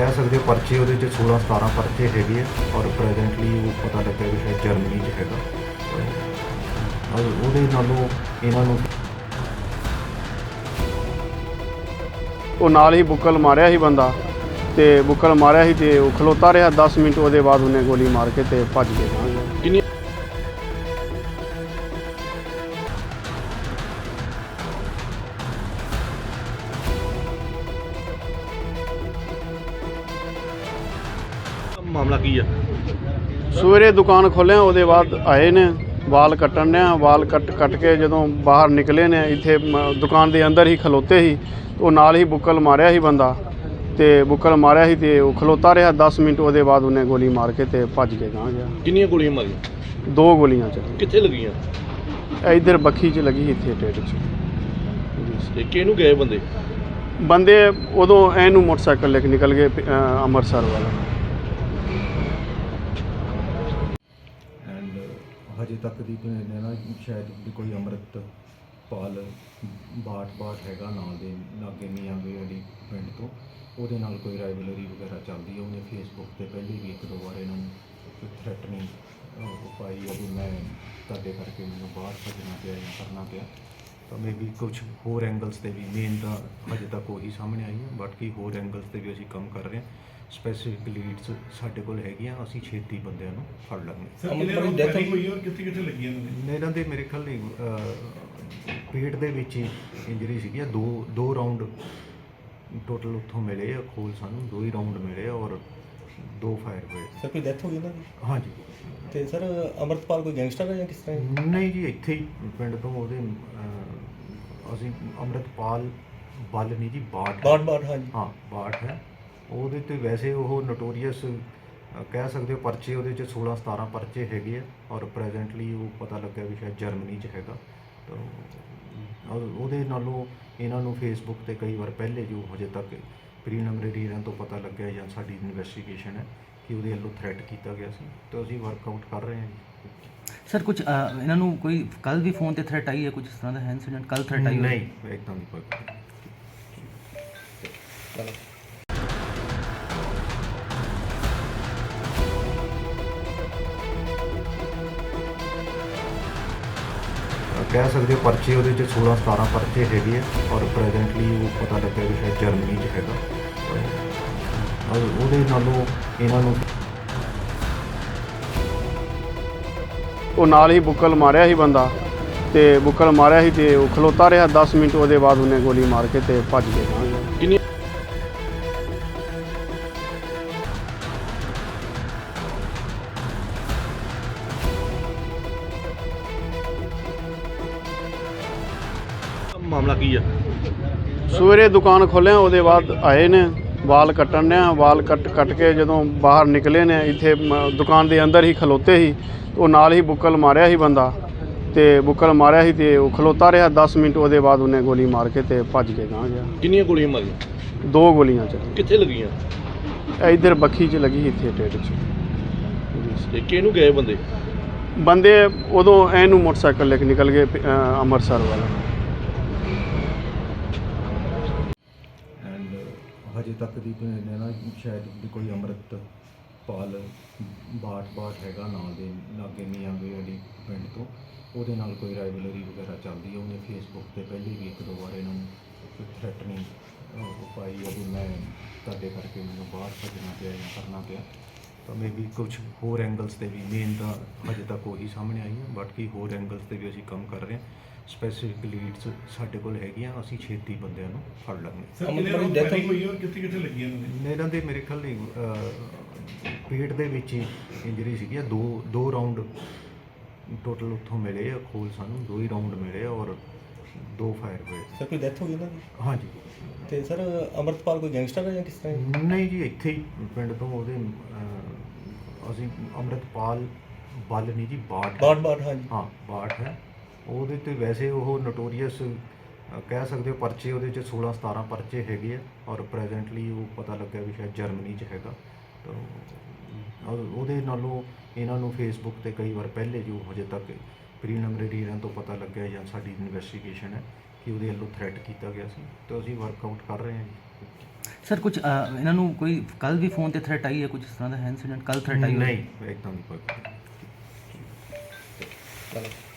ਕਹਿ ਸਕਦੇ ਹੋ ਪਰਚੇ ਉਹਦੇ ਚ 16 17 ਪਰਚੇ ਹੈਗੇ ਆ ਔਰ ਪ੍ਰੈਜ਼ੈਂਟਲੀ ਉਹ ਪਤਾ ਲੱਗਿਆ ਵੀ ਸ਼ਾਇਦ ਜਰਮਨੀ 'ਚ ਹੈਗਾ। ਔਰ ਉਹਦੇ ਨਾਲੋਂ ਇਹਨਾਂ ਨੂੰ ਉਹ ਨਾਲ ਹੀ ਬੁੱਕਲ ਮਾਰਿਆ ਸੀ ਬੰਦਾ ਤੇ ਬੁੱਕਲ ਮਾਰਿਆ ਸੀ ਤੇ ਉਹ ਖਲੋਤਾ ਰਿਹਾ 10 ਮਿੰਟ ਉਹਦੇ ਬਾਅਦ ਉਹਨੇ ਗੋਲੀ ਮਾਰ ਕੇ ਤੇ ਭੱਜ ਗਿਆ ਕਿੰਨੀ ਮਾਮਲਾ ਕੀ ਆ? ਸਵੇਰੇ ਦੁਕਾਨ ਖੋਲਿਆ ਉਹਦੇ ਬਾਅਦ ਆਏ ਨੇ ਵਾਲ ਕੱਟਣ ਨੇ ਵਾਲ ਕੱਟ ਕੱਟ ਕੇ ਜਦੋਂ ਬਾਹਰ ਨਿਕਲੇ ਨੇ ਇੱਥੇ ਦੁਕਾਨ ਦੇ ਅੰਦਰ ਹੀ ਖਲੋਤੇ ਸੀ ਉਹ ਨਾਲ ਹੀ ਬੁੱਕਲ ਮਾਰਿਆ ਸੀ ਬੰਦਾ ਤੇ ਬੁੱਕਲ ਮਾਰਿਆ ਸੀ ਤੇ ਉਹ ਖਲੋਤਾ ਰਿਹਾ 10 ਮਿੰਟ ਉਹਦੇ ਬਾਅਦ ਉਹਨੇ ਗੋਲੀ ਮਾਰ ਕੇ ਤੇ ਭੱਜ ਕੇ ਗਾਂ ਗਿਆ। ਕਿੰਨੀਆਂ ਗੋਲੀਆਂ ਮਾਰੀਆਂ? ਦੋ ਗੋਲੀਆਂ ਚ। ਕਿੱਥੇ ਲੱਗੀਆਂ? ਇੱਧਰ ਬੱਖੀ 'ਚ ਲੱਗੀ ਇੱਥੇ ਢਿੱਡ 'ਚ। ਤੇ ਕਿਹਨੂੰ ਗਏ ਬੰਦੇ? ਬੰਦੇ ਉਦੋਂ ਇਹਨੂੰ ਮੋਟਰਸਾਈਕਲ ਲੈ ਕੇ ਨਿਕਲ ਗਏ ਅੰਮ੍ਰਿਤਸਰ ਵਾਲਾ। ਅਜੇ ਤੱਕ ਦੀ ਕੋਈ ਨੇ ਨਾ ਸ਼ਾਇਦ ਵੀ ਕੋਈ ਅੰਮ੍ਰਿਤ ਪਾਲ, ਬਾਟ ਬਾਟ ਹੈਗਾ ਨਾਲ ਦੇ ਲਾਗੇ ਮੀਆਂਗੇ ਵਾਲੀ ਪਿੰਡ ਤੋਂ, ਉਹਦੇ ਨਾਲ ਕੋਈ ਰਾਈਵਲਰੀ ਵਗੈਰਾ ਚੱਲਦੀ ਹੈ ਉਹਨੇ ਫੇਸਬੁੱਕ ਤੇ ਪਹਿਲੇ ਵੀ ਇੱਕ ਦੋ ਵਾਰ ਇਹਨਾਂ ਨੂੰ ਥ੍ਰੈਟਨਿੰਗ ਪਾਈ ਆ ਵੀ ਮੈਂ ਤੁਹਾਡੇ ਕਰਕੇ ਮੈਨੂੰ ਬਾਹਰ ਭੱਜਣਾ ਪਿਆ ਜਾਂ ਕਰਨਾ ਪਿਆ। ਤਾਂ ਮੇਬੀ ਕੁਝ ਹੋਰ ਐਂਗਲਸ ਤੇ ਵੀ ਮੇਨ ਤਾਂ ਹਜੇ ਤੱਕ ਉਹੀ ਸਾਹਮਣੇ ਆਈ ਹੈ ਬਾਕੀ ਹੋਰ ਐਂਗਲਸ ਤੇ ਵੀ ਅਸੀਂ ਕੰਮ ਕਰ ਰਹੇ ਹਾਂ। ਸਪੈਸੀਫਿਕ ਲੀਡਸ ਸਾਡੇ ਕੋਲ ਹੈਗੀਆਂ ਅਸੀਂ ਛੇਤੀ ਬੰਦਿਆਂ ਨੂੰ ਫੜ ਲਾਂਗੇ। ਸਰ ਕਿੰਨੇ ਰੌਂਡ ਡੈਥ ਹੋਈ ਔਰ ਕਿੱਥੇ ਕਿੱਥੇ ਲੱਗੀਆਂ ਨੇ? ਇਹਨਾਂ ਦੇ ਮੇਰੇ ਖਿਆਲ ਨਹੀਂ ਪੇਟ ਦੇ ਵਿੱਚ ਹੀ ਇੰਜਰੀ ਸੀਗੀ ਦੋ ਦੋ ਰਾਉਂਡ ਟੋਟਲ ਉੱਥੋਂ ਮਿਲੇ ਆ ਖੋਲ ਸਾਨੂੰ ਦੋ ਹੀ ਰਾਉਂਡ ਮਿਲੇ ਆ ਔਰ ਦੋ ਫਾਇਰ ਹੋਏ। ਸਰ ਕੋਈ ਡੈਥ ਹੋ ਗਈ ਦੀ? ਹਾਂਜੀ। ਤੇ ਸਰ ਅਮਰਤਪਾਲ ਕੋਈ ਗੈਂਗਸਟਰ ਹੈ ਜਾਂ ਕਿਸ ਤਰ੍ਹਾਂ ਨਹੀਂ ਜੀ ਇੱਥੇ ਹੀ ਪਿੰਡ ਤੋਂ ਉਹਦੇ ਅਸੀਂ ਅੰਮ੍ਰਿਤਪਾਲ ਬਲ ਨਹੀਂ ਜੀ ਬਾਟ ਬਾਟ ਬਾਟ ਹਾਂਜੀ। ਹਾਂ ਬਾਟ ਹੈ। ਉਹਦੇ ਤੇ ਵੈਸੇ ਉਹ ਨੋਟੋਰੀਅਸ ਕਹਿ ਸਕਦੇ ਹੋ ਪਰਚੇ ਉਹਦੇ ਚ 16 17 ਪਰਚੇ ਹੈਗੇ ਆ ਔਰ ਪ੍ਰੈਜ਼ੈਂਟਲੀ ਉਹ ਪਤਾ ਲੱਗਿਆ ਵੀ ਸ਼ਾਇਦ ਜਰਮਨੀ 'ਚ ਹੈਗਾ। ਤਾਂ ਉਹ- ਉਹਦੇ ਨਾਲੋਂ ਇਹਨਾਂ ਨੂੰ ਫੇਸਬੁੱਕ ਤੇ ਕਈ ਵਾਰ ਪਹਿਲੇ ਜੋ ਹਜੇ ਤੱਕ ਪ੍ਰੀਨਮਰੀ ਇਹਨਾਂ ਤੋਂ ਪਤਾ ਲੱਗਿਆ ਜਾਂ ਸਾਡੀ ਇਨਵੈਸਟੀਗੇਸ਼ਨ ਹੈ ਕਿ ਉਹਦੇ ਵੱਲੋਂ ਥ੍ਰੈਟ ਕੀਤਾ ਗਿਆ ਸੀ। ਤਾਂ ਅਸੀਂ ਵਰਕਆਊਟ ਕਰ ਰਹੇ ਹਾਂ ਜੀ। ਸਰ ਕੁਝ ਇਹਨਾਂ ਨੂੰ ਕੋਈ ਕੱਲ ਵੀ ਫੋਨ ਤੇ ਥ੍ਰੈਟ ਆਈ ਹੈ? ਕੁਝ ਇਸ ਤਰ੍ਹਾਂ ਦਾ ਇਨਸੀਡੈਂਟ ਕੱਲ ਥ੍ਰੈਟ ਆਈ ਨਹੀਂ ਇੱਦਾਂ ਦੀ ਕੋਈ। ਗੱਲ ਕਹਿ ਸਕਦੇ ਹੋ ਪਰਚੇ ਉਹਦੇ ਚ 16 17 ਪਰਚੇ ਹੈਗੇ ਆ ਔਰ ਪ੍ਰੈਜ਼ੈਂਟਲੀ ਉਹ ਪਤਾ ਲੱਗਿਆ ਵੀ ਸ਼ਾਇਦ ਜਰਮਨੀ 'ਚ ਹੈਗਾ। ਔਰ ਉਹਦੇ ਨਾਲੋਂ ਇਹਨਾਂ ਨੂੰ ਉਹ ਨਾਲ ਹੀ ਬੁੱਕਲ ਮਾਰਿਆ ਸੀ ਬੰਦਾ ਤੇ ਬੁੱਕਲ ਮਾਰਿਆ ਸੀ ਤੇ ਉਹ ਖਲੋਤਾ ਰਿਹਾ 10 ਮਿੰਟ ਉਹਦੇ ਬਾਅਦ ਉਹਨੇ ਗੋਲੀ ਮਾਰ ਕੇ ਤੇ ਭੱਜ ਗਿਆ ਕਿੰਨੀ ਮਾਮਲਾ ਕੀ ਆ? ਸਵੇਰੇ ਦੁਕਾਨ ਖੋਲਿਆ ਉਹਦੇ ਬਾਅਦ ਆਏ ਨੇ। ਵਾਲ ਕੱਟਣ ਨੇ ਵਾਲ ਕੱਟ ਕੱਟ ਕੇ ਜਦੋਂ ਬਾਹਰ ਨਿਕਲੇ ਨੇ ਇੱਥੇ ਦੁਕਾਨ ਦੇ ਅੰਦਰ ਹੀ ਖਲੋਤੇ ਸੀ ਉਹ ਨਾਲ ਹੀ ਬੁੱਕਲ ਮਾਰਿਆ ਸੀ ਬੰਦਾ ਤੇ ਬੁੱਕਲ ਮਾਰਿਆ ਸੀ ਤੇ ਉਹ ਖਲੋਤਾ ਰਿਹਾ 10 ਮਿੰਟ ਉਹਦੇ ਬਾਅਦ ਉਹਨੇ ਗੋਲੀ ਮਾਰ ਕੇ ਤੇ ਭੱਜ ਕੇ ਗਾਂ ਗਿਆ। ਕਿੰਨੀਆਂ ਗੋਲੀਆਂ ਮਾਰੀਆਂ? ਦੋ ਗੋਲੀਆਂ ਚ। ਕਿੱਥੇ ਲੱਗੀਆਂ? ਇੱਧਰ ਬੱਖੀ 'ਚ ਲੱਗੀ ਸੀ ਇੱਥੇ ਢਿੱਡ 'ਚ। ਤੇ ਕਿਹਨੂੰ ਗਏ ਬੰਦੇ? ਬੰਦੇ ਉਦੋਂ ਇਹਨੂੰ ਮੋਟਰਸਾਈਕਲ ਲੈ ਕੇ ਨਿਕਲ ਗਏ ਅਹ ਅੰਮ੍ਰਿਤਸਰ ਵਾਲਾ। ਹਜੇ ਤੱਕ ਦੀ ਕੋਈ ਨੇ ਨਾ ਸ਼ਾਇਦ ਵੀ ਕੋਈ ਅੰਮ੍ਰਿਤ ਪਾਲ ਬਾਟ ਬਾਟ ਹੈਗਾ ਨਾਂ ਦੇ ਲਾਗੇ ਮੀਆਂਗੇ ਵਾਲੀ ਪਿੰਡ ਤੋਂ, ਉਹਦੇ ਨਾਲ ਕੋਈ ਰਾਈਵਲਰੀ ਵਗੈਰਾ ਚੱਲਦੀ ਹੈ ਉਹਨੇ ਫੇਸਬੁੱਕ ਤੇ ਪਹਿਲੇ ਵੀ ਇੱਕ ਦੋ ਵਾਰ ਇਹਨਾਂ ਨੂੰ ਥ੍ਰੈਟਨਿੰਗ ਪਾਈ ਹੈ ਵੀ ਮੈਂ ਤੁਹਾਡੇ ਕਰਕੇ ਮੈਨੂੰ ਬਾਹਰ ਭੱਜਣਾ ਪਿਆ ਜਾਂ ਕਰਨਾ ਪਿਆ। ਤਾਂ ਮੇਬੀ ਕੁਝ ਹੋਰ ਐਂਗਲਸ ਤੇ ਵੀ ਮੇਨ ਤਾਂ ਹਜੇ ਤੱਕ ਉਹੀ ਸਾਹਮਣੇ ਆਈ ਹੈ ਬਾਕੀ ਹੋਰ ਐਂਗਲਸ ਤੇ ਵੀ ਅਸੀਂ ਕੰਮ ਕਰ ਰਹੇ ਹਾਂ ਸਪੈਸੀਫਿਕ ਲੀਡਸ ਸਾਡੇ ਕੋਲ ਹੈਗੀਆਂ ਅਸੀਂ ਛੇਤੀ ਬੰਦਿਆਂ ਨੂੰ ਫੜ ਲਾਂਗੇ। ਸਰ ਕਿੰਨੇ ਅਮਰਤਪਾਲ ਰੌਂਡ death ਡੈਥ ਹੋਈ ਔਰ ਕਿੱਥੇ ਕਿੱਥੇ ਲੱਗੀਆਂ ਨੇ ਇਹਨਾਂ ਦੇ ਮੇਰੇ ਖਿਆਲ ਨਹੀਂ ਪੇਟ ਦੇ ਵਿੱਚ ਇੰਜਰੀ ਸੀਗੀ ਦੋ ਦੋ ਰਾਉਂਡ ਟੋਟਲ ਉੱਥੋਂ ਮਿਲੇ ਆ ਖੋਲ ਸਾਨੂੰ ਦੋ ਹੀ ਰਾਉਂਡ ਮਿਲੇ ਆ ਔਰ ਦੋ ਫਾਇਰ ਹੋਏ। ਸਰ ਕੋਈ ਡੈਥ ਹੋ ਗਈ ਦੀ? ਹਾਂਜੀ। ਤੇ ਸਰ ਅਮਰਤਪਾਲ ਕੋਈ ਗੈਂਗਸਟਰ ਹੈ ਜਾਂ ਕਿਸ ਤਰ੍ਹਾਂ ਨਹੀਂ ਜੀ ਇੱਥੇ ਹੀ ਪਿੰਡ ਤੋਂ ਉਹਦੇ ਅਹ, ਅਸੀਂ ਅੰਮ੍ਰਿਤਪਾਲ ਬਲ ਨਹੀਂ ਜੀ ਬਾਟ ਬਾਟ ਬਾਟ ਹਾਂਜੀ। ਹਾਂ ਬਾਟ ਹੈ। ਉਹਦੇ ਤੇ ਵੈਸੇ ਉਹ ਨੋਟੋਰੀਅਸ ਕਹਿ ਸਕਦੇ ਹੋ ਪਰਚੇ ਉਹਦੇ ਚ 16 17 ਪਰਚੇ ਹੈਗੇ ਆ ਔਰ ਪ੍ਰੈਜ਼ੈਂਟਲੀ ਉਹ ਪਤਾ ਲੱਗਿਆ ਵੀ ਸ਼ਾਇਦ ਜਰਮਨੀ 'ਚ ਹੈਗਾ। ਤਾਂ ਉਹ- ਉਹਦੇ ਨਾਲੋਂ ਇਹਨਾਂ ਨੂੰ ਫੇਸਬੁੱਕ ਤੇ ਕਈ ਵਾਰ ਪਹਿਲੇ ਜੋ ਹਜੇ ਤੱਕ ਪ੍ਰੀਨਮਰੀ ਇਹਨਾਂ ਤੋਂ ਪਤਾ ਲੱਗਿਆ ਜਾਂ ਸਾਡੀ ਇਨਵੈਸਟੀਗੇਸ਼ਨ ਹੈ ਕਿ ਉਹਦੇ ਵੱਲੋਂ ਥ੍ਰੈਟ ਕੀਤਾ ਗਿਆ ਸੀ। ਤਾਂ ਅਸੀਂ ਵਰਕਆਊਟ ਕਰ ਰਹੇ ਹਾਂ ਜੀ। ਸਰ ਕੁਝ ਇਹਨਾਂ ਨੂੰ ਕੋਈ ਕੱਲ ਵੀ ਫੋਨ ਤੇ ਥ੍ਰੈਟ ਆਈ ਹੈ? ਕੁਝ ਇਸ ਤਰ੍ਹਾਂ ਦਾ ਹੈ ਇਨਸੀਡੈਂਟ ਕੱਲ ਥ੍ਰੈਟ ਆਈ ਨਹੀਂ ਇੱਕਦਮ ਕੋਈ। ਚਲੋ।